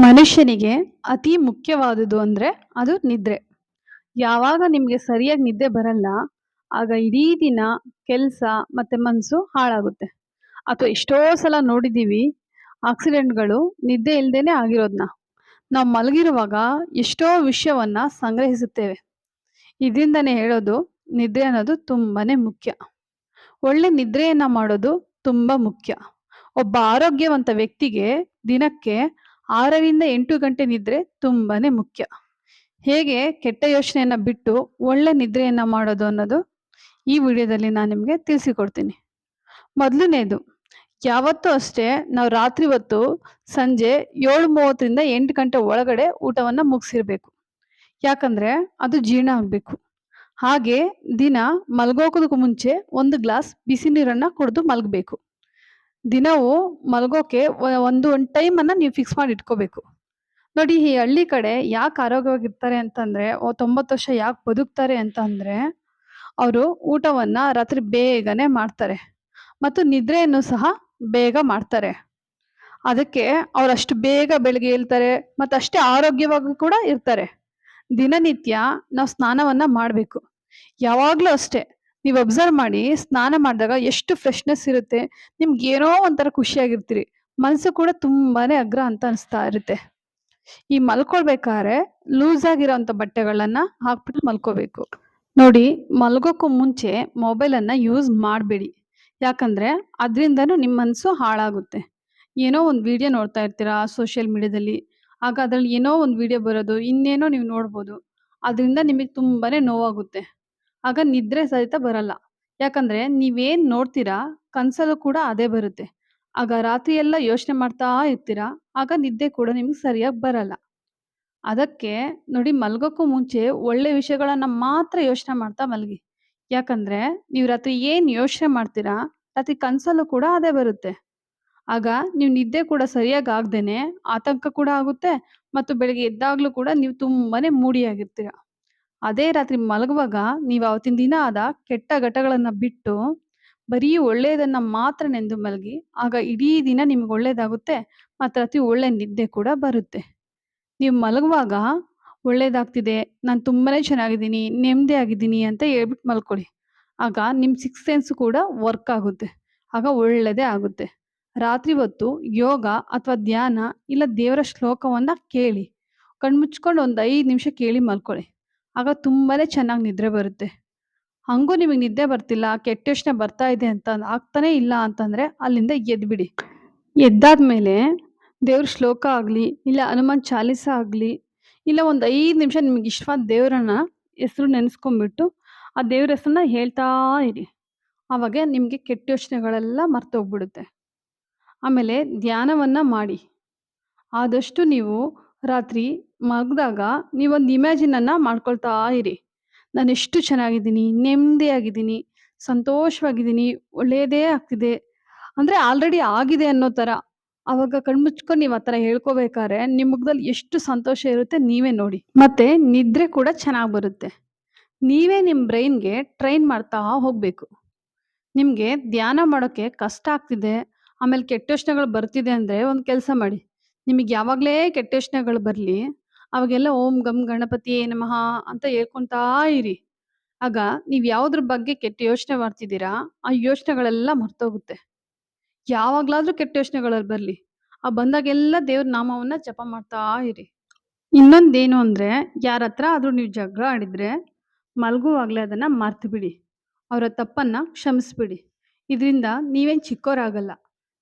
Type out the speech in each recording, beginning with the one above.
ಮನುಷ್ಯನಿಗೆ ಅತಿ ಮುಖ್ಯವಾದುದು ಅಂದ್ರೆ ಅದು ನಿದ್ರೆ. ಯಾವಾಗ ನಿಮ್ಗೆ ಸರಿಯಾಗಿ ನಿದ್ದೆ ಬರಲ್ಲ, ಆಗ ಇಡೀ ದಿನ ಕೆಲ್ಸ ಮತ್ತೆ ಮನಸ್ಸು ಹಾಳಾಗುತ್ತೆ. ಅಥವಾ ಎಷ್ಟೋ ಸಲ ನೋಡಿದೀವಿ ಆಕ್ಸಿಡೆಂಟ್‌ಗಳು ನಿದ್ದೆ ಇಲ್ದೇನೆ ಆಗಿರೋದ್ನ. ನಾವು ಮಲಗಿರುವಾಗ ಎಷ್ಟೋ ವಿಷಯವನ್ನ ಸಂಗ್ರಹಿಸುತ್ತೇವೆ. ಇದರಿಂದನೇ ಹೇಳೋದು ನಿದ್ರೆ ಅನ್ನೋದು ತುಂಬಾನೇ ಮುಖ್ಯ. ಒಳ್ಳೆ ನಿದ್ರೆಯನ್ನ ಮಾಡೋದು ತುಂಬಾ ಮುಖ್ಯ. ಒಬ್ಬ ಆರೋಗ್ಯವಂತ ವ್ಯಕ್ತಿಗೆ ದಿನಕ್ಕೆ 6ರಿಂದ 8 ಗಂಟೆ ನಿದ್ರೆ ತುಂಬಾನೇ ಮುಖ್ಯ. ಹೇಗೆ ಕೆಟ್ಟ ಯೋಚನೆಯನ್ನ ಬಿಟ್ಟು ಒಳ್ಳೆ ನಿದ್ರೆಯನ್ನ ಮಾಡೋದು ಅನ್ನೋದು ಈ ವಿಡಿಯೋದಲ್ಲಿ ನಾನು ನಿಮಗೆ ತಿಳಿಸಿಕೊಡ್ತೀನಿ. ಮೊದಲನೇದು, ಯಾವತ್ತೂ ಅಷ್ಟೇ ನಾವು ರಾತ್ರಿ ಹೊತ್ತು ಸಂಜೆ 7:30ರಿಂದ 8 ಗಂಟೆ ಒಳಗಡೆ ಊಟವನ್ನ ಮುಗಿಸಿರ್ಬೇಕು. ಯಾಕಂದ್ರೆ ಅದು ಜೀರ್ಣ ಆಗಬೇಕು ಹಾಗೆ ದಿನ ಮಲ್ಗೋಕೋದಕ್ಕೂ ಮುಂಚೆ ಒಂದು ಗ್ಲಾಸ್ ಬಿಸಿ ನೀರನ್ನ ಕುಡಿದು ಮಲಗಬೇಕು. ದಿನವೂ ಮಲಗೋಕೆ ಒಂದು ಒಂದು ಟೈಮನ್ನು ನೀವು ಫಿಕ್ಸ್ ಮಾಡಿ ಇಟ್ಕೋಬೇಕು. ನೋಡಿ, ಈ ಹಳ್ಳಿ ಕಡೆ ಯಾಕೆ ಆರೋಗ್ಯವಾಗಿರ್ತಾರೆ ಅಂತಂದರೆ 90 ವರ್ಷ ಯಾಕೆ ಬದುಕ್ತಾರೆ ಅಂತಂದರೆ, ಅವರು ಊಟವನ್ನ ರಾತ್ರಿ ಬೇಗನೆ ಮಾಡ್ತಾರೆ. ಮತ್ತು ನಿದ್ರೆಯನ್ನು ಸಹ ಬೇಗ ಮಾಡ್ತಾರೆ. ಅದಕ್ಕೆ ಅವ್ರು ಅಷ್ಟು ಬೇಗ ಬೆಳಗ್ಗೆ ಏಳ್ತಾರೆ ಮತ್ತು ಅಷ್ಟೇ ಆರೋಗ್ಯವಾಗಿ ಕೂಡ ಇರ್ತಾರೆ. ದಿನನಿತ್ಯ ನಾವು ಸ್ನಾನವನ್ನ ಮಾಡಬೇಕು ಯಾವಾಗಲೂ ಅಷ್ಟೇ ನೀವು ಅಬ್ಸರ್ವ್ ಮಾಡಿ ಸ್ನಾನ ಮಾಡಿದಾಗ ಎಷ್ಟು ಫ್ರೆಶ್‌ನೆಸ್ ಇರುತ್ತೆ. ನಿಮ್ಗೆ ಏನೋ ಒಂಥರ ಖುಷಿಯಾಗಿರ್ತೀರಿ. ಮನಸ್ಸು ಕೂಡ ತುಂಬಾನೇ ಅಗ್ರ ಅಂತ ಅನಿಸ್ತಾ ಇರುತ್ತೆ. ಈ ಮಲ್ಕೊಳ್ಬೇಕಾದ್ರೆ ಲೂಸ್ ಆಗಿರೋಂಥ ಬಟ್ಟೆಗಳನ್ನ ಹಾಕ್ಬಿಟ್ಟು ಮಲ್ಕೋಬೇಕು. ನೋಡಿ ಮಲ್ಗೋಕ್ಕೂ ಮುಂಚೆ ಮೊಬೈಲನ್ನು ಯೂಸ್ ಮಾಡಬೇಡಿ. ಯಾಕಂದ್ರೆ ಅದರಿಂದನೂ ನಿಮ್ಮ ಮನಸ್ಸು ಹಾಳಾಗುತ್ತೆ. ಏನೋ ಒಂದು ವಿಡಿಯೋ ನೋಡ್ತಾ ಇರ್ತೀರಾ ಸೋಷಿಯಲ್ ಮೀಡಿಯಾದಲ್ಲಿ. ಆಗ ಅದರಲ್ಲಿ ಏನೋ ಒಂದು ವಿಡಿಯೋ ಬರೋದು, ಇನ್ನೇನೋ ನೀವು ನೋಡ್ಬೋದು. ಅದರಿಂದ ನಿಮಗೆ ತುಂಬಾನೇ ನೋವಾಗುತ್ತೆ. ಆಗ ನಿದ್ರೆ ಸಹಿತ ಬರಲ್ಲ. ಯಾಕಂದ್ರೆ ನೀವೇನ್ ನೋಡ್ತೀರಾ ಕನ್ಸಲ್ಲೂ ಕೂಡ ಅದೇ ಬರುತ್ತೆ. ಆಗ ರಾತ್ರಿ ಎಲ್ಲ ಯೋಚನೆ ಮಾಡ್ತಾ ಇರ್ತೀರಾ. ಆಗ ನಿದ್ದೆ ಕೂಡ ನಿಮ್ಗೆ ಸರಿಯಾಗಿ ಬರಲ್ಲ. ಅದಕ್ಕೆ ನೋಡಿ ಮಲ್ಗೋಕ್ಕೂ ಮುಂಚೆ ಒಳ್ಳೆ ವಿಷಯಗಳನ್ನ ಮಾತ್ರ ಯೋಚನೆ ಮಾಡ್ತಾ ಮಲಗಿ. ಯಾಕಂದ್ರೆ ನೀವು ರಾತ್ರಿ ಏನ್ ಯೋಚನೆ ಮಾಡ್ತೀರಾ, ರಾತ್ರಿ ಕನ್ಸಲ್ಲೂ ಕೂಡ ಅದೇ ಬರುತ್ತೆ. ಆಗ ನೀವು ನಿದ್ದೆ ಕೂಡ ಸರಿಯಾಗಿ ಆಗ್ದೇನೆ ಆತಂಕ ಕೂಡ ಆಗುತ್ತೆ ಮತ್ತು ಬೆಳಗ್ಗೆ ಎದ್ದಾಗ್ಲೂ ಕೂಡ ನೀವು ತುಂಬಾನೇ ಮೂಡಿಯಾಗಿರ್ತೀರ. ಅದೇ ರಾತ್ರಿ ಮಲಗುವಾಗ ನೀವು ಅವತ್ತಿನ ದಿನ ಆದ ಕೆಟ್ಟ ಘಟಗಳನ್ನ ಬಿಟ್ಟು ಬರೀ ಒಳ್ಳೆಯದನ್ನ ಮಾತ್ರ ನೆಂದು ಮಲಗಿ. ಆಗ ಇಡೀ ದಿನ ನಿಮ್ಗೆ ಒಳ್ಳೇದಾಗುತ್ತೆ ಮತ್ತು ಅತಿ ಒಳ್ಳೆ ನಿದ್ದೆ ಕೂಡ ಬರುತ್ತೆ. ನೀವು ಮಲಗುವಾಗ ಒಳ್ಳೇದಾಗ್ತಿದೆ, ನಾನು ತುಂಬಾನೇ ಚೆನ್ನಾಗಿದ್ದೀನಿ, ನೆಮ್ಮದಿ ಆಗಿದ್ದೀನಿ ಅಂತ ಹೇಳ್ಬಿಟ್ಟು ಮಲ್ಕೊಳ್ಳಿ. ಆಗ ನಿಮ್ಮ ಸಿಕ್ಸ್ ಸೆನ್ಸ್ ಕೂಡ ವರ್ಕ್ ಆಗುತ್ತೆ. ಆಗ ಒಳ್ಳೆಯದೇ ಆಗುತ್ತೆ. ರಾತ್ರಿ ಹೊತ್ತು ಯೋಗ ಅಥವಾ ಧ್ಯಾನ ಇಲ್ಲ ದೇವರ ಶ್ಲೋಕವನ್ನ ಕೇಳಿ. ಕಣ್ಮುಚ್ಕೊಂಡು ಒಂದು ಐದು ನಿಮಿಷ ಕೇಳಿ ಮಲ್ಕೊಳ್ಳಿ. ಆಗ ತುಂಬಾ ಚೆನ್ನಾಗಿ ನಿದ್ರೆ ಬರುತ್ತೆ. ಹಂಗೂ ನಿಮಗೆ ನಿದ್ದೆ ಬರ್ತಿಲ್ಲ, ಕೆಟ್ಟ ಯೋಚನೆ ಬರ್ತಾ ಇದೆ ಅಂತ ಆಗ್ತಾನೆ ಇಲ್ಲ ಅಂತಂದ್ರೆ ಅಲ್ಲಿಂದ ಎದ್ಬಿಡಿ. ಎದ್ದಾದ್ಮೇಲೆ ದೇವ್ರ ಶ್ಲೋಕ ಆಗಲಿ ಇಲ್ಲ ಹನುಮಾನ್ ಚಾಲಿಸ ಆಗಲಿ ಇಲ್ಲ ಒಂದು ಐದು ನಿಮಿಷ ನಿಮ್ಗೆ ಇಷ್ಟವಾದ ದೇವರನ್ನ ಹೆಸರು ನೆನೆಸ್ಕೊಂಡ್ಬಿಟ್ಟು ಆ ದೇವ್ರ ಹೆಸರನ್ನ ಹೇಳ್ತಾ ಇರಿ. ಆವಾಗ ನಿಮಗೆ ಕೆಟ್ಟ ಯೋಚನೆಗಳೆಲ್ಲ ಮರ್ತೋಗ್ಬಿಡುತ್ತೆ. ಆಮೇಲೆ ಧ್ಯಾನವನ್ನು ಮಾಡಿ. ಆದಷ್ಟು ನೀವು ರಾತ್ರಿ ಮಲಗ್ದಾಗ ನೀವೊಂದು ಇಮ್ಯಾಜಿನನ್ನು ಮಾಡ್ಕೊಳ್ತಾ ಇರಿ. ನಾನು ಎಷ್ಟು ಚೆನ್ನಾಗಿದ್ದೀನಿ, ನೆಮ್ಮದಿಯಾಗಿದ್ದೀನಿ, ಸಂತೋಷವಾಗಿದ್ದೀನಿ, ಒಳ್ಳೆಯದೇ ಆಗ್ತಿದೆ. ಅಂದ್ರೆ ಆಲ್ರೆಡಿ ಆಗಿದೆ ಅನ್ನೋ ಥರ. ಆವಾಗ ಕಣ್ಮುಚ್ಕೊಂಡು ನೀವು ಆ ಥರ ಹೇಳ್ಕೋಬೇಕಾದ್ರೆ ನಿಮ್ಮ ಮುಖದಲ್ಲಿ ಎಷ್ಟು ಸಂತೋಷ ಇರುತ್ತೆ ನೀವೇ ನೋಡಿ. ಮತ್ತೆ ನಿದ್ರೆ ಕೂಡ ಚೆನ್ನಾಗಿ ಬರುತ್ತೆ. ನೀವೇ ನಿಮ್ಮ ಬ್ರೈನ್‌ಗೆ ಟ್ರೈನ್ ಮಾಡ್ತಾ ಹೋಗಬೇಕು ನಿಮಗೆ ಧ್ಯಾನ ಮಾಡೋಕೆ ಕಷ್ಟ ಆಗ್ತಿದೆ, ಆಮೇಲೆ ಕೆಟ್ಟ ಯೋಚನೆಗಳು ಬರ್ತಿದೆ ಅಂದ್ರೆ ಒಂದು ಕೆಲಸ ಮಾಡಿ. ನಿಮಗೆ ಯಾವಾಗ್ಲೇ ಕೆಟ್ಟ ಯೋಚನೆಗಳು ಬರಲಿ ಅವಾಗೆಲ್ಲ ಓಂ ಗಮ್ ಗಣಪತಿ ನಮಃ ಅಂತ ಹೇಳ್ಕೊಂತಾ ಇರಿ. ಆಗ ನೀವು ಯಾವುದ್ರ ಬಗ್ಗೆ ಕೆಟ್ಟ ಯೋಚನೆ ಮಾಡ್ತಿದ್ದೀರಾ, ಆ ಯೋಚನೆಗಳೆಲ್ಲ ಮರ್ತೋಗುತ್ತೆ. ಯಾವಾಗ್ಲಾದ್ರೂ ಕೆಟ್ಟ ಯೋಚನೆಗಳಲ್ಲಿ ಬರಲಿ ಆ ಬಂದಾಗೆಲ್ಲ ದೇವ್ರ ನಾಮವನ್ನ ಜಪ ಮಾಡ್ತಾ ಇರಿ. ಇನ್ನೊಂದೇನು ಅಂದ್ರೆ ಯಾರ ಹತ್ರ ಆದ್ರೂ ನೀವು ಜಗಳ ಆಡಿದ್ರೆ ಮಲಗುವಾಗ್ಲೇ ಅದನ್ನ ಮರ್ತ್‌ಬಿಡಿ. ಅವರ ತಪ್ಪನ್ನ ಕ್ಷಮಿಸ್ಬಿಡಿ. ಇದರಿಂದ ನೀವೇನ್ ಚಿಕ್ಕೋರಾಗಲ್ಲ.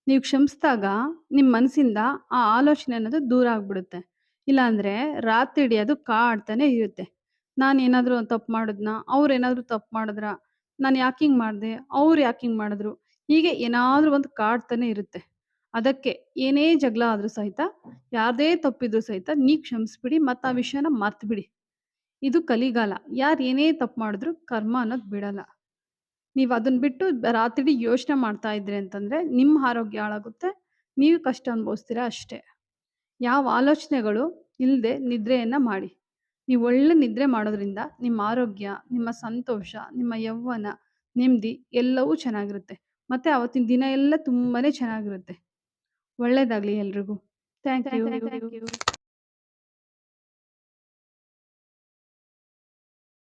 ನೀವು ಕ್ಷಮಿಸಿದಾಗ ನಿಮ್ಮ ಮನಸ್ಸಿಂದ ಆ ಆಲೋಚನೆ ಅನ್ನೋದು ದೂರ ಆಗ್ಬಿಡುತ್ತೆ. ಇಲ್ಲಾಂದ್ರೆ ರಾತ್ರಿಡಿ ಅದು ಕಾಡ್ತಾನೆ ಇರುತ್ತೆ. ನಾನೇನಾದ್ರೂ ಒಂದು ತಪ್ಪು ಮಾಡಿದ್ನಾ? ಅವ್ರೇನಾದ್ರೂ ತಪ್ಪು ಮಾಡಿದ್ರ ನಾನು ಯಾಕೆ ಹಿಂಗ್ ಮಾಡ್ದೆ? ಅವ್ರು ಯಾಕೆ ಹಿಂಗ್ ಮಾಡಿದ್ರು? ಹೀಗೆ ಏನಾದ್ರೂ ಒಂದು ಕಾಡ್ತಾನೆ ಇರುತ್ತೆ. ಅದಕ್ಕೆ ಏನೇ ಜಗಳ ಆದ್ರೂ ಸಹಿತ, ಯಾರದೇ ತಪ್ಪಿದ್ರು ಸಹಿತ ನೀ ಕ್ಷಮಿಸ್ಬಿಡಿ ಮತ್ತು ಆ ವಿಷಯನ ಮರ್ತ್‌ಬಿಡಿ. ಇದು ಕಲಿಗಾಲ. ಯಾರು ಏನೇ ತಪ್ಪು ಮಾಡಿದ್ರು ಕರ್ಮ ಅನ್ನೋದು ಬಿಡಲ್ಲ. ನೀವು ಅದನ್ನ ಬಿಟ್ಟು ರಾತ್ರಿ ಯೋಚನೆ ಮಾಡ್ತಾ ಇದ್ರಿ ಅಂತಂದ್ರೆ ನಿಮ್ಮ ಆರೋಗ್ಯ ಹಾಳಾಗುತ್ತೆ. ನೀವು ಕಷ್ಟ ಅನುಭವಿಸ್ತೀರಾ ಅಷ್ಟೇ. ಯಾವ ಆಲೋಚನೆಗಳು ಇಲ್ಲದೆ ನಿದ್ರೆಯನ್ನ ಮಾಡಿ. ನೀವು ಒಳ್ಳೆ ನಿದ್ರೆ ಮಾಡೋದ್ರಿಂದ ನಿಮ್ಮ ಆರೋಗ್ಯ, ನಿಮ್ಮ ಸಂತೋಷ, ನಿಮ್ಮ ಯೌವನ, ನೆಮ್ಮದಿ ಎಲ್ಲವೂ ಚೆನ್ನಾಗಿರುತ್ತೆ. ಮತ್ತೆ ಅವತ್ತಿನ ದಿನ ಎಲ್ಲ ತುಂಬಾನೇ ಚೆನ್ನಾಗಿರುತ್ತೆ. ಒಳ್ಳೇದಾಗ್ಲಿ ಎಲ್ರಿಗೂ. Thank you